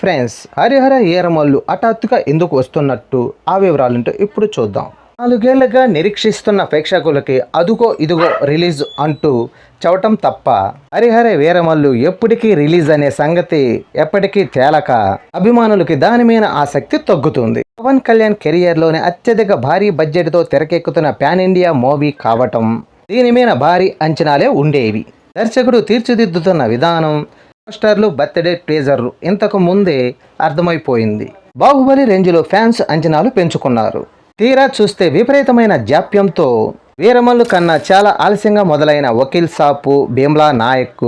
Friends Harihara ఈరమల్లు హఠాత్తుగా ఎందుకు వస్తున్నట్టు ఆ వివరాలుంటూ ఇప్పుడు చూద్దాం. నాలుగేళ్ళుగా నిరీక్షిస్తున్న ప్రేక్షకులకి అదుగో ఇదిగో రిలీజ్ అంటూ చవటం తప్ప హరిహర వీరమల్లు ఎప్పటికీ రిలీజ్ అనే సంగతి ఎప్పటికీ తేలక అభిమానులకి దాని మీద ఆసక్తి తగ్గుతుంది. పవన్ కళ్యాణ్ కెరియర్లోనే అత్యధిక భారీ బడ్జెట్తో తెరకెక్కుతున్న పాన్ ఇండియా మూవీ కావటం దీని మీద భారీ అంచనాలే ఉండేవి. దర్శకుడు తీర్చిదిద్దుతున్న విధానం స్టార్లు బర్త్డే టీజర్ ఇంతకు ముందే అర్థమైపోయింది. బాహుబలి రేంజ్లో ఫ్యాన్స్ అంచనాలు పెంచుకున్నారు. తీరా చూస్తే విపరీతమైన జాప్యంతో వీరమల్లు కన్నా చాలా ఆలస్యంగా మొదలైన వకీల్ సాపు భీమ్లా నాయక్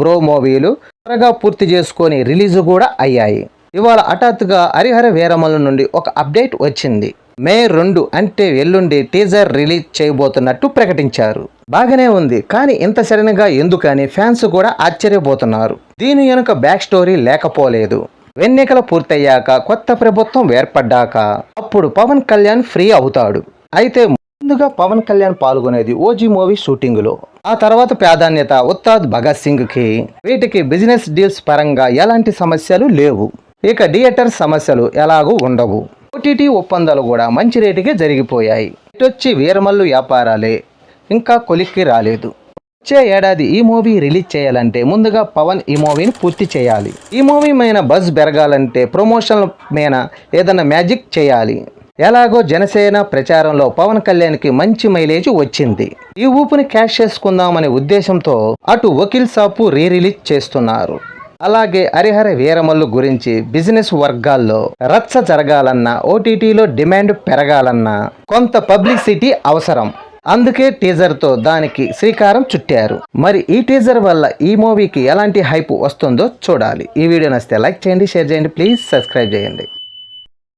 బ్రో మూవీలు త్వరగా పూర్తి చేసుకొని రిలీజ్ కూడా అయ్యాయి. ఇవాళ హఠాత్తుగా హరిహర వీరమల్లు నుండి ఒక అప్డేట్ వచ్చింది. మే రెండు అంటే ఎల్లుండి టీజర్ రిలీజ్ చేయబోతున్నట్టు ప్రకటించారు. బాగానే ఉంది కానీ ఇంత సడన్గా ఎందుకని ఫ్యాన్స్ కూడా ఆశ్చర్యపోతున్నారు. దీని వెనుక బ్యాక్ స్టోరీ లేకపోలేదు. ఎన్నికలు పూర్తయ్యాక కొత్త ప్రభుత్వం ఏర్పడ్డాక అప్పుడు పవన్ కళ్యాణ్ ఫ్రీ అవుతాడు. అయితే ముందుగా పవన్ కళ్యాణ్ పాల్గొనేది ఓజీ మూవీ షూటింగ్లో. ఆ తర్వాత ప్రాధాన్యత ఉత్తాద్ భగత్ సింగ్కి. వీటికి బిజినెస్ డీల్స్ పరంగా ఎలాంటి సమస్యలు లేవు. ఇక థియేటర్ సమస్యలు ఎలాగూ ఉండవు. ఓటీటీ ఒప్పందాలు కూడా మంచి రేటుకే జరిగిపోయాయి. ఇటొచ్చి వీరమల్లు వ్యాపారాలే. ఇంకా కొలిక్కి రాలేదు. వచ్చే ఏడాది ఈ మూవీ రిలీజ్ చేయాలంటే ముందుగా పవన్ ఈ మూవీని పూర్తి చేయాలి. ఈ మూవీ మీద బజ్ పెరగాలంటే ప్రమోషన్ మీద ఏదైనా మ్యాజిక్ చేయాలి. ఎలాగో జనసేన ప్రచారంలో పవన్ కళ్యాణ్కి మంచి మైలేజ్ వచ్చింది. ఈ ఊపుని క్యాష్ చేసుకుందామనే ఉద్దేశంతో అటు వకీల్ సాపు రీ రిలీజ్ చేస్తున్నారు. అలాగే హరిహర వీరమల్లు గురించి బిజినెస్ వర్గాల్లో రచ్చ జరగాలన్నా ఓటీటీలో డిమాండ్ పెరగాలన్నా కొంత పబ్లిసిటీ అవసరం. అందుకే టీజర్తో దానికి శ్రీకారం చుట్టారు. మరి ఈ టీజర్ వల్ల ఈ మూవీకి ఎలాంటి హైప్ వస్తుందో చూడాలి. ఈ వీడియో నచ్చితే లైక్ చేయండి షేర్ చేయండి ప్లీజ్ సబ్స్క్రైబ్ చేయండి.